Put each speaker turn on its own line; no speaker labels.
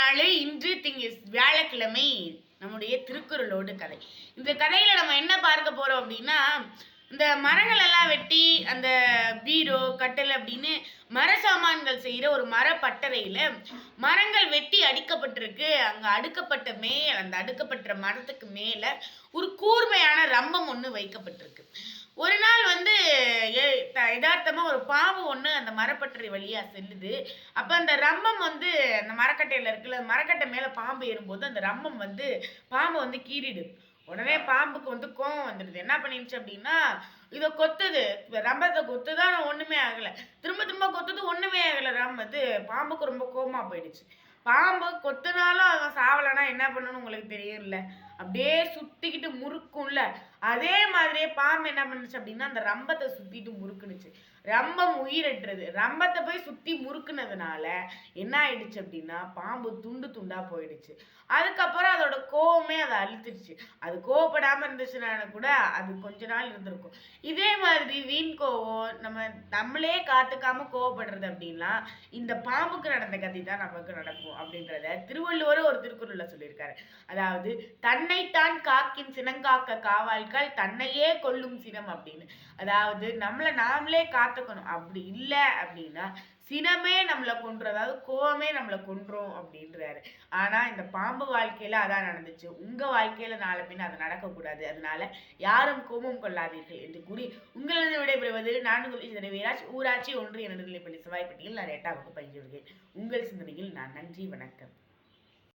நாள் இன்று திங்க வியாழக்கிழமை நம்முடைய திருக்குறளோடு கதை. இந்த கதையில நம்ம என்ன பார்க்க போறோம் அப்படின்னா இந்த மரங்கள் எல்லாம் வெட்டி அந்த பீரோ கட்டல் அப்படின்னு மர சாமான்கள் செய்யற ஒரு மர மரங்கள் வெட்டி அடிக்கப்பட்டிருக்கு. அங்க அடுக்கப்பட்ட மேல் அந்த அடுக்கப்பட்ட மரத்துக்கு மேல ஒரு கூர்மையான ரம்பம் ஒன்று வைக்கப்பட்டிருக்கு. ஒரு நாள் வந்து யதார்த்தமாக யதார்த்தமா ஒரு பாம்பு ஒன்று அந்த மரப்பட்டறை வழியா செல்லுது. அப்ப அந்த ரம்மம் வந்து அந்த மரக்கட்டையில இருக்குல்ல மரக்கட்டை மேல பாம்பு ஏறும்போது அந்த ரம்மம் வந்து பாம்பை வந்து கீறிடுது. உடனே பாம்புக்கு வந்து கோவம் வந்துடுது. என்ன பண்ணிடுச்சு அப்படின்னா இதை கொத்துது. ரம்பத்தை கொத்துதான் ஒண்ணுமே ஆகல. திரும்ப திரும்ப கொத்துது ஒண்ணுமே ஆகல. ரம் அது பாம்புக்கு ரொம்ப கோபமாக போயிடுச்சு. பாம்பு கொத்துனாலும் அவன் சாவலைன்னா என்ன பண்ணணும்னு உங்களுக்கு தெரியும்ல. அப்படியே சுத்திக்கிட்டு முறுக்கும்ல. அதே மாதிரியே பாம்பு என்ன பண்ணுச்சு அப்படின்னா அந்த ரம்பத்தை சுத்திட்டு முறுக்குனுச்சு. ரம்பம் உயிரற்றது ரம்பத்தை போய் சுத்தி முறுக்குனதுனால என்ன ஆயிடுச்சு அப்படின்னா பாம்பு துண்டு துண்டா போயிடுச்சு. அதுக்கப்புறம் அதோட கோவமே அதை அழுத்திடுச்சு அது கோவப்படாம இருந்துச்சுன்னா கூட அது கொஞ்ச நாள் இருந்திருக்கும். இதே மாதிரி வீண் கோவம் நம்ம நம்மளே காத்துக்காம கோவப்படுறது அப்படின்னா இந்த பாம்புக்கு நடந்த கதை தான் நமக்கு நடக்கும் அப்படின்றத திருவள்ளுவர் ஒரு திருக்குறள்ல சொல்லியிருக்காரு. அதாவது தன்னைத்தான் காக்கின் சினங்காக்க காவல்கள் தன்னையே கொல்லும் சினம் அப்படின்னு. அதாவது நம்மளை நாமளே காத்து பார்த்துக்கணும் அப்படி இல்லை அப்படின்னா சினமே நம்மளை கொன்றும் அதாவது கோவமே நம்மளை கொன்றும் அப்படின்றாரு. ஆனால் இந்த பாம்பு வாழ்க்கையில அதான் நடந்துச்சு. உங்கள் வாழ்க்கையில நாளை பின்ன அது நடக்கக்கூடாது. அதனால யாரும் கோபம் கொள்ளாதீர்கள் என்று கூறி உங்களது விடைபெறுவது நான் உங்கள் சிந்தனை வீராஜ் ஊராட்சி ஒன்றிய நடுநிலைப்பள்ளி செவ்வாய்ப்பட்டியில் நான் எட்டாம் வகுப்பு பயின்று உங்கள் சிந்தனையில் நான் நன்றி வணக்கம்.